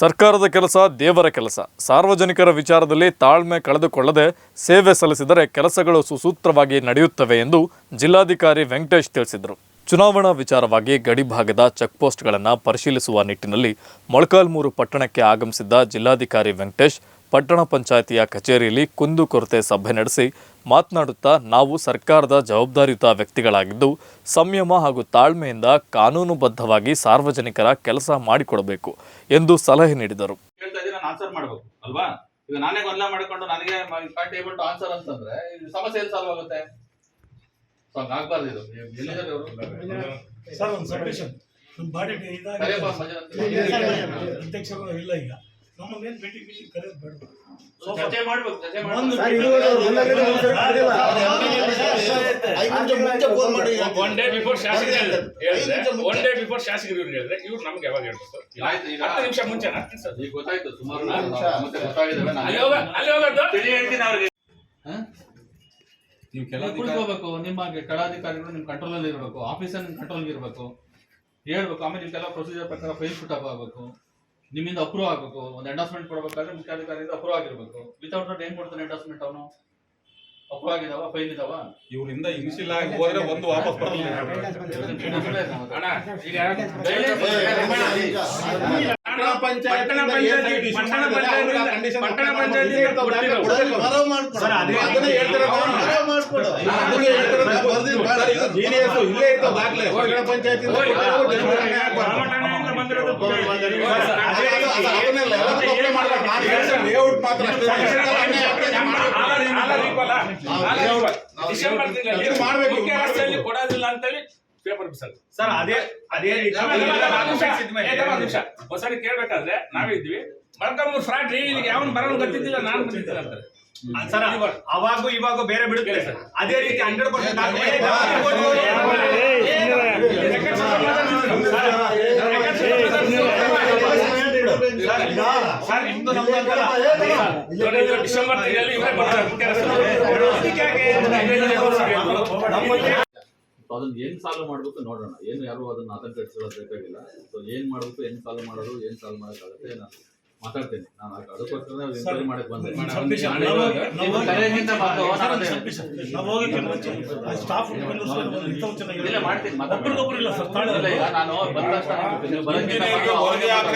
ಸರ್ಕಾರದ ಕೆಲಸ ದೇವರ ಕೆಲಸ. ಸಾರ್ವಜನಿಕರ ವಿಚಾರದಲ್ಲಿ ತಾಳ್ಮೆ ಕಳೆದುಕೊಳ್ಳದೆ ಸೇವೆ ಸಲ್ಲಿಸಿದರೆ ಕೆಲಸಗಳು ಸುಸೂತ್ರವಾಗಿ ನಡೆಯುತ್ತವೆ ಎಂದು ಜಿಲ್ಲಾಧಿಕಾರಿ ವೆಂಕಟೇಶ್ ತಿಳಿಸಿದರು. ಚುನಾವಣಾ ವಿಚಾರವಾಗಿ ಗಡಿಭಾಗದ ಚೆಕ್ಪೋಸ್ಟ್ಗಳನ್ನು ಪರಿಶೀಲಿಸುವ ನಿಟ್ಟಿನಲ್ಲಿ ಮೊಳಕಾಲ್ಮೂರು ಪಟ್ಟಣಕ್ಕೆ ಆಗಮಿಸಿದ್ದ ಜಿಲ್ಲಾಧಿಕಾರಿ ವೆಂಕಟೇಶ್ ಪಟ್ಟಣ ಪಂಚಾಯಿತಿಯ ಕಚೇರಿಯಲ್ಲಿ ಕುಂದುಕೊರತೆ ಸಭೆ ನಡೆಸಿ ಮಾತನಾಡುತ್ತಾ ನಾವು ಸರ್ಕಾರದ ಜವಾಬ್ದಾರಿಯುತ ವ್ಯಕ್ತಿಗಳಾಗಿದ್ದು ಸಂಯಮ ಹಾಗೂ ತಾಳ್ಮೆಯಿಂದ ಕಾನೂನುಬದ್ಧವಾಗಿ ಸಾರ್ವಜನಿಕರ ಕೆಲಸ ಮಾಡಿಕೊಡಬೇಕು ಎಂದು ಸಲಹೆ ನೀಡಿದರು. ಅಲ್ವಾ? ಈಗ ನಾನೇ ಗೊಂದಲ ಮಾಡ್ಕೊಂಡು ನನಗೆ ಕಾಂಟ್ ಏಬಲ್ ಟು ಆನ್ಸರ್ ಅಂತಂದ್ರೆ ಸಮಸ್ಯೆ ಎಲ್ಲಿ ಸಾಲ್ವ್ ಆಗುತ್ತೆ? ಸೊ ಇದು. ಎಲ್ಲಿದ್ದಾರೆ ಅವರು? ಸರ್ ಒಂದು ಸಬ್ಮಿಷನ್ ಬಾಡಿ ಇದಾಗಿ. ಅಧ್ಯಕ್ಷರು ಇಲ್ಲ ಈಗ. ಕರೆಯೋದು ಬೇಡ. ಒನ್ ಡೇ ಬಿಫೋರ್ ಶಾಸಕರು. ಒನ್ ಡೇ ಬಿಫೋರ್ ಶಾಸಕರು ಇವ್ರು ಹೇಳಿದ್ರೆ ಇವ್ರು ನಮ್ಗೆ ಯಾವಾಗ ಹೇಳ್ಬೇಕು ಇಲ್ಲ, ಹತ್ತು ನಿಮಿಷ ಮುಂಚೆ ಹತ್ತು ನಿಮಿಷ. ಈಗ ಗೊತ್ತಾಯ್ತು ಸುಮಾರು ಅಲ್ಲಿ ಹೋಗ ಅಲ್ಲಿ ಹೋಗೋದು ತಿಳಿ ಹೇಳ್ತೀನಿ ಅವ್ರಿಗೆ. ನೀವು ನೀವು ಕುಳಿತುಕೋಬೇಕು ನಿಮ್ಮ ಕೆಳಾಧಿಕಾರಿಗಳು ನಿಮ್ಮ ಕಂಟ್ರೋಲ್ ಅಲ್ಲಿ ಇರಬೇಕು ಆಫೀಸರ್ ನಿಮ್ಮ ಕಂಟ್ರೋಲ್ ಇರಬೇಕು. ಹೇಳ್ಬೇಕು ಆಮೇಲೆ ನಿಮ್ಗೆಲ್ಲ ಪ್ರೊಸೀಜರ್ ಪ್ರಕಾರ ಫೈಲ್ ಶೂಟ್ ಆಗಬೇಕು. ನಿಮ್ಮಿಂದ ಅಪ್ರೂವ್ ಆಗಬೇಕು. ಒಂದು ಎಂಡೋಸ್ಮೆಂಟ್ ಕೊಡಬೇಕಾದ್ರೆ ಮುಖ್ಯಾಧಿಕಾರಿಯಿಂದ ಅಪ್ರೂವ್ ಆಗಿರ್ಬೇಕು. ವಿತೌಟ್ ದಟ್ ಏನ್ ಕೊಡ್ತಾನೆ ಎಂಡೋಸ್ಮೆಂಟ್ ಅವನು? ಅಪ್ರೂವ್ ಆಗಿದಾವ? ಫೈಲ್ ಇದಾವ? ಇವರಿಂದ ಇನ್ಸಿಲ್ ಆಗಿ ಹೋದ್ರೆ ಒಂದು ವಾಪಸ್ ಬರಲ್ಲ. ಪಟ್ಟಣ ಪಂಚಾಯತ್ ಪಂಚಾಯತಿ ಪಟ್ಟಣ ಪಂಚಾಯತಿ ಪಂಚಾಯತಿ ಇಲ್ಲೇ ಇತ್ತು ದಾಖಲೆ ಪಟ್ಟಣ ಪಂಚಾಯತಿಂದ ಮಾತ್ರ ಮಾಡ್ಬೇಕು. ಮುಖ್ಯ ರಸ್ತೆಯಲ್ಲಿ ಕೊಡೋದಿಲ್ಲ ಅಂತೇಳಿ ಪೇಪರ್ ಸರ್ ಅದೇ ಅದೇ ಒಂದ್ಸರಿ ಕೇಳ್ಬೇಕಾದ್ರೆ ನಾವೇ ಇದ್ವಿ ಫ್ರಾಡ್ ರೀ ಇಲ್ಲಿಗೆ ಯಾವನ್ ಬರೋನ್ ಗೊತ್ತಿದ್ದಿಲ್ಲ ನಾನು ಬಂದಿದ್ದಿಲ್ಲ ಅಂತಾರೆ ಸರ್ ಅವಾಗೂ ಇವಾಗೂ ಬೇರೆ ಬಿಡುತ್ತೆ ಸರ್ ಅದೇ ರೀತಿ ಹಂಡ್ರೆಡ್ ಪರ್ಸೆಂಟ್ ಸರ್ ನಿಮ್ದು ನಮ್ದು ಅಂತಲ್ಲ. ನೋಡಿ, ಇದು ಡಿಸೆಂಬರ್ ತಿಂಗಳಲ್ಲಿ ಇವರೇ ಬರ್ತಾರೆ. ಮುಖ್ಯ ರಸ್ತೆ ಸೊ ಅದನ್ನ ಏನ್ ಸಾಲ್ವ್ ಮಾಡ್ಬೇಕು ನೋಡೋಣ. ಏನು ಯಾರು ಅದನ್ನ ಆತಂಕ ಬೇಕಾಗಿಲ್ಲ. ಸೊ ಏನ್ ಮಾಡ್ಬೇಕು ಏನ್ ಸಾಲ್ವ್ ಮಾಡೋದು ಏನ್ ಸಾಲ್ವ್ ಮಾಡೋಕ್ಕಾಗುತ್ತೆ ನಾನು ಮಾತಾಡ್ತೀನಿ. ನಾನು ಅದಕ್ಕೋಸ್ಕರ ಇನ್ಕ್ವೈರಿ ಮಾಡಕ್ ಬಂದೆ. ಮಾಡ್ತೀನಿ ನಾನು ಬಂದ